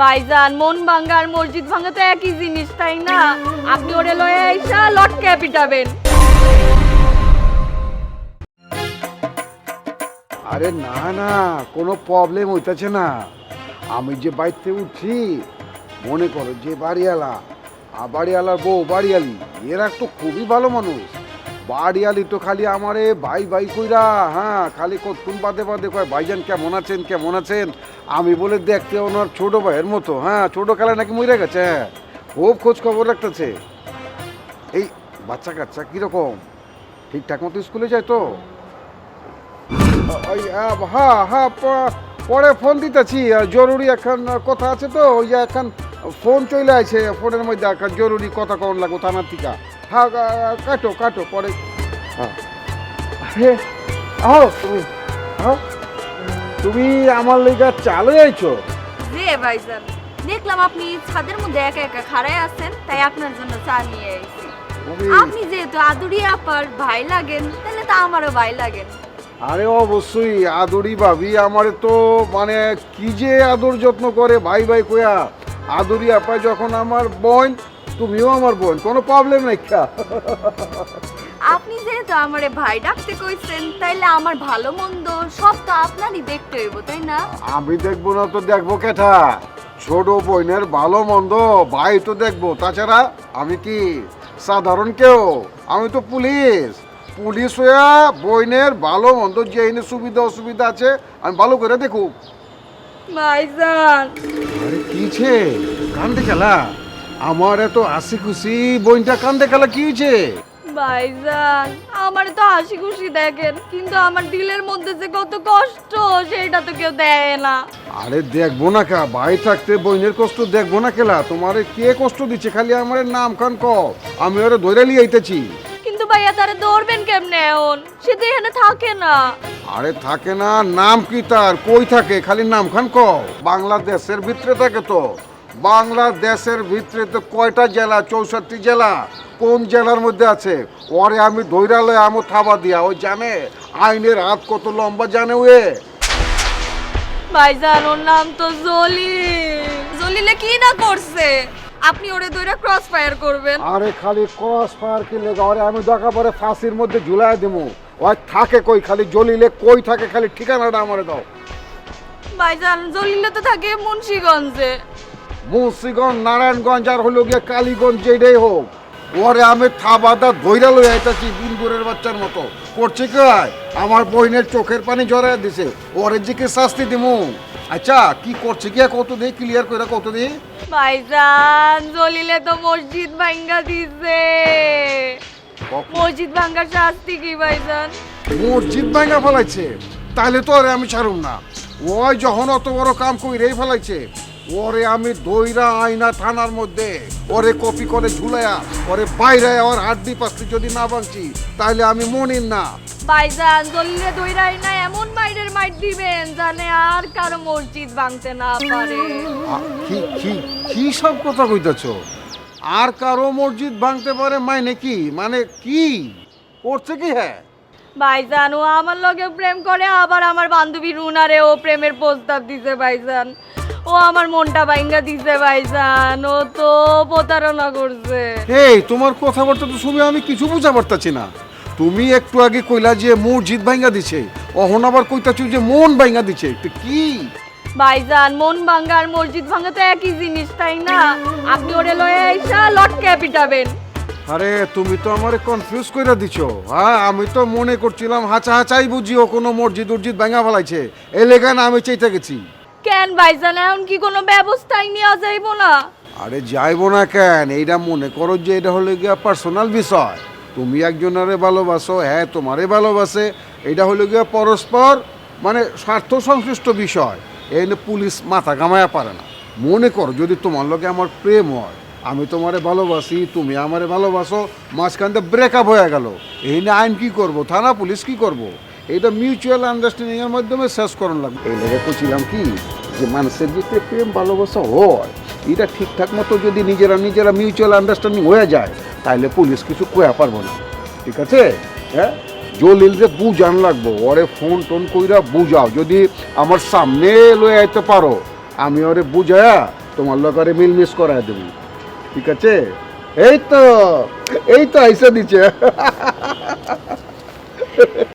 ভাইজান, মন ভাঙ্গা আর মসজিদ ভাঙ্গা তো একই জিনিস, তাই না? আপনি ওরে লয়ে আইসা লটকে পিটাবেন। আরে না না, কোনো প্রবলেম হইতেছে না। আমি যে বাইতে উঠছি, মনে করো যে বাড়িওয়ালা আর বাড়িওয়ালার বউ বাড়িয়ালি, এরা তো খুবই ভালো মানুষ। বাড়িয়ালি তো খালি আমারে ভাই ভাই কইরা হ্যাঁ খালি কতুন বাদে বাদে কয়, ভাইজান কেমন আছেন কেমন আছেন? আমি বলে দেখতে ওনার ছোট ভাইয়ের মতো হ্যাঁ ছোট খেলা নাকি মরে গেছে হ্যাঁ খুব খোঁজ খবর রাখতেছে। এই বাচ্চা কাচ্চা কীরকম? ঠিকঠাক মতো স্কুলে যায় তো? হ্যাঁ হ্যাঁ পরে ফোন দিতেছি জরুরি এখন কথা আছে তো, ওই যে এখন ফোন চলে আছে ফোনের মধ্যে জরুরি কথা কখন লাগবো থানার থেকে। হ্যাঁ কাটো কাটো পরে। হ্যাঁ। আহ তুমি আহ, তুমি আমার লেগা চালে আইছো জি ভাইজান দেখলাম আপনি ছাদের মধ্যে একা একা খাড়ায় আছেন তাই আপনার জন্য চা নিয়ে আইছি আপনি যেহেতু আদুরি আপার ভাই লাগেন তাহলে তো আমারও ভাই লাগেন। আরে অবশ্যই আদরি ভাবি আমারে তো মানে কি যে আদর যত্ন করে ভাই ভাই কয়া আদরি আপা যখন আমার বোন তুমিও আমার বোন কোনো প্রবলেম নাই। কা আপনি যেহেতু আমারে ভাই ডাকতে কইছেন তাইলে আমার ভালো মন্দ সব তো আপনারই দেখতে হইব তাই না? আমি দেখব না তো দেখব কেটা ছোট বোনের ভালো মন্দ ভাই তো দেখব। তাছাড়া আমি কি সাধারণ কেউ? আমি তো পুলিশ। পুলিশ হইয়া বইনের ভালো মন্দ যে সুবিধা অসুবিধা আছে আমি ভালো করে দেখুক। ভাইজান। কিছে কান্দে খেলা? আমার এত হাসি খুশি বইনটা কান্দে খেলা কি হয়েছে? ভাইজান আমার তো হাসি খুশি দেখেন কিন্তু আমার দিলের মধ্যে যে কত কষ্ট সেটা তো কেউ দেয় না। আরে দেখব না কা ভাই থাকতে বইনের কষ্ট দেখব না খেলা তোমারে কে কষ্ট দিচ্ছে? খালি আমার নাম খান ক আমি ওরে ধরে লিয়ে আইতেছি। কিন্তু ভাইয়া তারা দৌড়বেন কেমনে এখন? সে তো এখানে থাকে না। আরে থাকে না, নাম কি তার? কই থাকে? খালি নাম খান ক বাংলাদেশের ভিতরে থাকে তো। বাংলাদেশের ভিতরে তো কয়টা জেলা? চৌষট্টি জেলা। কোন জেলার মধ্যে আছে? ওরে আমি ধৈরালয় আমি থাবা দিয়া। ওই জানে? আইনের হাত কত লম্বা জানে ওয়ে। ভাইজান, ওর নাম তো জলিল। জলিলে কি না করছে? আপনি ওরে দইরা ক্রস ফায়ার করবেন। আরে খালি ক্রস ফায়ার কি লেগা? আরে আমি দরকার পরে ফাঁসির মধ্যে ঝুলাই দেবো ওই থাকে কই? খালি জ্বলিলে কই থাকে? খালি ঠিকানাটা আমারে দাও। ভাইজান জলিলে তো থাকে মুন্সিগঞ্জে। মুন্সিগঞ্জ নারায়ণগঞ্জ আর হলো গিয়ে কালীগঞ্জ যেটাই হোক। ওরে আমি থাবাদা ধৈরা লই আইতাছি বিন্দুরের বাচ্চার মতো। করছে কি? আমার বইনের চোখের পানি জড়াই দিছে। ওরে যে কি শাস্তি দিমু? আচ্ছা কি করছে কি কত দিই ক্লিয়ার কইরা কত দিই ভাইজান জলিলে তো মসজিদ ভাঙ্গা দিছে। মসজিদ ভাঙ্গার শাস্তি কি ভাইজান? মসজিদ ভাঙা ফেলাইছে? তাহলে তো ওরে আমি ছাড়ুম না। ওই যখন অত বড় কাম কইরেই ফেলাইছে। ওরে আমি দইরা আইনা থানার মধ্যে। ওরে কপি করে ঝুলাইয়া ওরে বাইরে ওর হাড্ডি পাস্তি যদি না ভাঙছি তাহলে আমি মনির না। বাইজান জলিলে দইরাই না এমন বাইরের মাইট দিবেন জানে আর কারও মসজিদ ভাঙতে না পারে। কি কি কি সব কথা কইতেছ? আর কারও মসজিদ ভাঙতে পারে মাইনে কি? মানে কি? করছে কি হ্যাঁ ভাইজান ও আমার লগে প্রেম করে আবার আমার বান্ধবী রুনারে ও প্রেমের প্রস্তাব দিছে ভাইজান ও আমার মনটা ভাঙ্গা দিছে ভাইজান ও তো প্রতারণা করছে। এই তোমার কথাবার্তা তো শুনে আমি কিছু বুঝা পারতাছি না। তুমি একটু আগে কইলা যে মসজিদ ভাঙ্গা দিছে অহন আবার কইতাছো যে মন ভাঙ্গা দিছে তো কি? ভাইজান মন ভাঙ্গা আর মসজিদ ভাঙ্গা তো একই জিনিস তাই না? আপনি ওরে লয়ে আইসা লটকে পিটাবেন। আরে তুমি তো আমারে কনফিউজ কইরা দিছো। হ্যাঁ আমি তো মনে করছিলাম হাঁচা হাঁচাই বুঝি ও কোনো মসজিদ উর্জিদ ভাঙ্গা ফেলাইছে। না আমি চাইতে গেছি? কেন ভাইজান? এখন কি কোনো ব্যবস্থাই নেওয়া যাইব না? আরে যাইবো না কেন? এইটা মনে করো যে এটা হলো গিয়া পার্সোনাল বিষয়। তুমি একজনারে ভালোবাসো হ্যাঁ তোমারে ভালোবাসে। এটা হলো গিয়া পরস্পর মানে স্বার্থ সংশ্লিষ্ট বিষয়। এই পুলিশ মাথা গামায়া পারে না। মনে করো যদি তোমার লোকে আমার প্রেম হয়, আমি তোমারে ভালোবাসি, তুমি আমারে ভালোবাসো, মাঝখান দিয়ে ব্রেকআপ হয়ে গেল। এই নিয়ে আইন কি করব? থানা পুলিশ কি করব? এটা মিউচুয়াল আন্ডারস্ট্যান্ডিং এর মাধ্যমে শেষ করুন লাগবে। এই লেগে করছিলাম কি যে মানুষের ভিতরে প্রেম, ভালোবাসা হয়, এটা ঠিকঠাক মতো যদি নিজেরা নিজেরা মিউচুয়াল আন্ডারস্ট্যান্ডিং হয়ে যায় তাহলে পুলিশ কিছু কয়া পারব না। ঠিক আছে? হ্যাঁ? জলিলরে বুঝান লাগবো, ওরে ফোন টোন কইরা বুঝাও, যদি আমার সামনে লয়ে আইতে পারো, আমি ওরে বুঝায়া তোমার লোকারে মিল মিস করাই দেবো। ঠিক আছে? এই তো এই তো আইসা দিচ্ছে